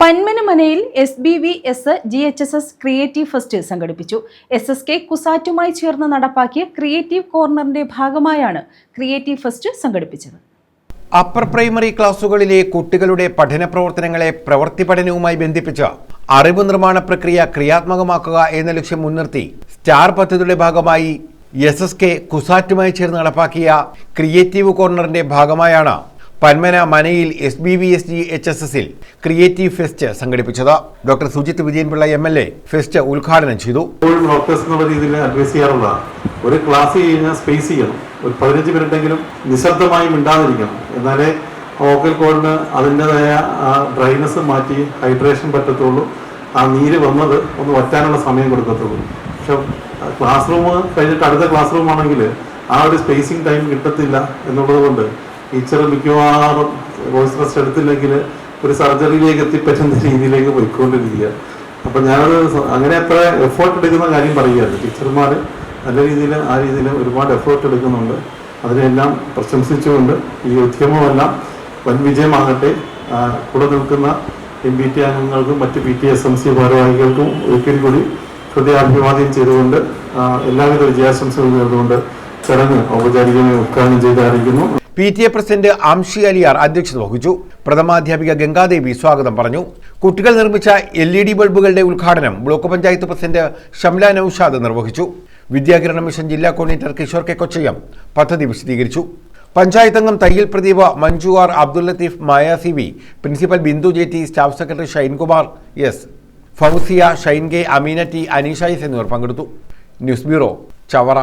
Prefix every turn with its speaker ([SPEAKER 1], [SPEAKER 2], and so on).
[SPEAKER 1] പന്മനമനയിൽ S B V S G H S S creative fest സംഘടിപ്പിച്ചു. S S K കുസാറ്റുമായി ചേർന്ന് നടപ്പാക്കിയ creative കോർണറിന്റെ ഭാഗമായാണ് ക്രിയേറ്റീവ് ഫെസ്റ്റ് സംഘടിപ്പിച്ചത്.
[SPEAKER 2] അപ്പർ പ്രൈമറി ക്ലാസുകളിലെ കുട്ടികളുടെ പഠന പ്രവർത്തനങ്ങളെ പ്രവൃത്തി പഠനവുമായി ബന്ധിപ്പിച്ച് അറിവ് നിർമ്മാണ പ്രക്രിയ ക്രിയാത്മകമാക്കുക എന്ന ലക്ഷ്യം മുൻനിർത്തി സ്റ്റാർ പദ്ധതിയുടെ ഭാഗമായി എസ് എസ് കെ കുസാറ്റുമായി ചേർന്ന് നടപ്പാക്കിയ ക്രിയേറ്റീവ് കോർണറിന്റെ ഭാഗമായാണ് Panmana മനയിൽ S B V S G H S എസിൽ ക്രിയേറ്റീവ് ഫെസ്റ്റ് സംഘടിപ്പിച്ചത്. Doctor Sujith Vijayan Pillai M L A fest ഉദ്ഘാടനം ചെയ്തു.
[SPEAKER 3] അഡ്വൈസ് ഒരു ക്ലാസ് കഴിഞ്ഞാൽ സ്പേസ് ചെയ്യണം. ഒരു പതിനഞ്ച് മിനിറ്റെങ്കിലും നിശബ്ദമായി മിണ്ടാതിരിക്കണം. എന്നാലേ ഓക്കൽ കോളിന് അതിന്റെതായ ഡ്രൈനസ് മാറ്റി ഹൈഡ്രേഷൻ പറ്റത്തുള്ളൂ. ആ നീര് വന്നത് ഒന്ന് വറ്റാനുള്ള സമയം കൊടുക്കത്തുള്ളൂ. പക്ഷെ ക്ലാസ് റൂം കഴിഞ്ഞിട്ട് അടുത്ത ക്ലാസ് റൂം ആണെങ്കിൽ ആ ഒരു സ്പേസിങ് ടൈം കിട്ടത്തില്ല എന്നുള്ളത് കൊണ്ട് ടീച്ചർ മിക്കവാറും വോയിസ് റെസ്റ്റ് എടുത്തില്ലെങ്കിൽ ഒരു സർജറിയിലേക്ക് എത്തിപ്പറ്റുന്ന രീതിയിലേക്ക് പോയിക്കൊണ്ടിരിക്കുക. അപ്പൊ ഞാനത് അങ്ങനെ അത്ര എഫേർട്ട് എടുക്കുന്ന കാര്യം പറയുകയാണ് ടീച്ചർമാർ നല്ല രീതിയിൽ ആ രീതിയിൽ ഒരുപാട് എഫേർട്ട് എടുക്കുന്നുണ്ട്. അതിനെല്ലാം പ്രശംസിച്ചുകൊണ്ട് ഈ ഉദ്യമമെല്ലാം വൻ വിജയമാകട്ടെ. കൂടെ നിൽക്കുന്ന എം പി ടി അംഗങ്ങൾക്കും മറ്റ് P T S M C ഭാരവാഹികൾക്കും ഒരിക്കൽ കൂടി ഹൃദയാഭിവാദ്യം ചെയ്തുകൊണ്ട് എല്ലാവിധ വിജയാശംസകളും നേർന്നുകൊണ്ട് ചടങ്ങ് ഔപചാരികമായി ഉദ്ഘാടനം ചെയ്ത്
[SPEAKER 2] P T A president Amshi Aliyar അധ്യക്ഷത വഹിച്ചു. പ്രഥമാധ്യാപിക ഗംഗാദേവി സ്വാഗതം പറഞ്ഞു. കുട്ടികൾ നിർമ്മിച്ച എൽ ഇ ഡി ബൾബുകളുടെ ഉദ്ഘാടനം ബ്ലോക്ക് പഞ്ചായത്ത് പ്രസിഡന്റ് ഷംല നൌഷാദ് നിർവഹിച്ചു. വിദ്യാകിരണ മിഷൻ ജില്ലാ കോർഡിനേറ്റർ കിഷോർ കെ കൊച്ചയ്യം പദ്ധതി വിശദീകരിച്ചു. പഞ്ചായത്തംഗം തയ്യൽ Pradeepa Manju R Abdul Latheef Maya C V principal Bindu J T staff secretary Shinekumar S Fousiya Shine K Ameena T Aneesha S എന്നിവർ പങ്കെടുത്തു. News bureau Chavara.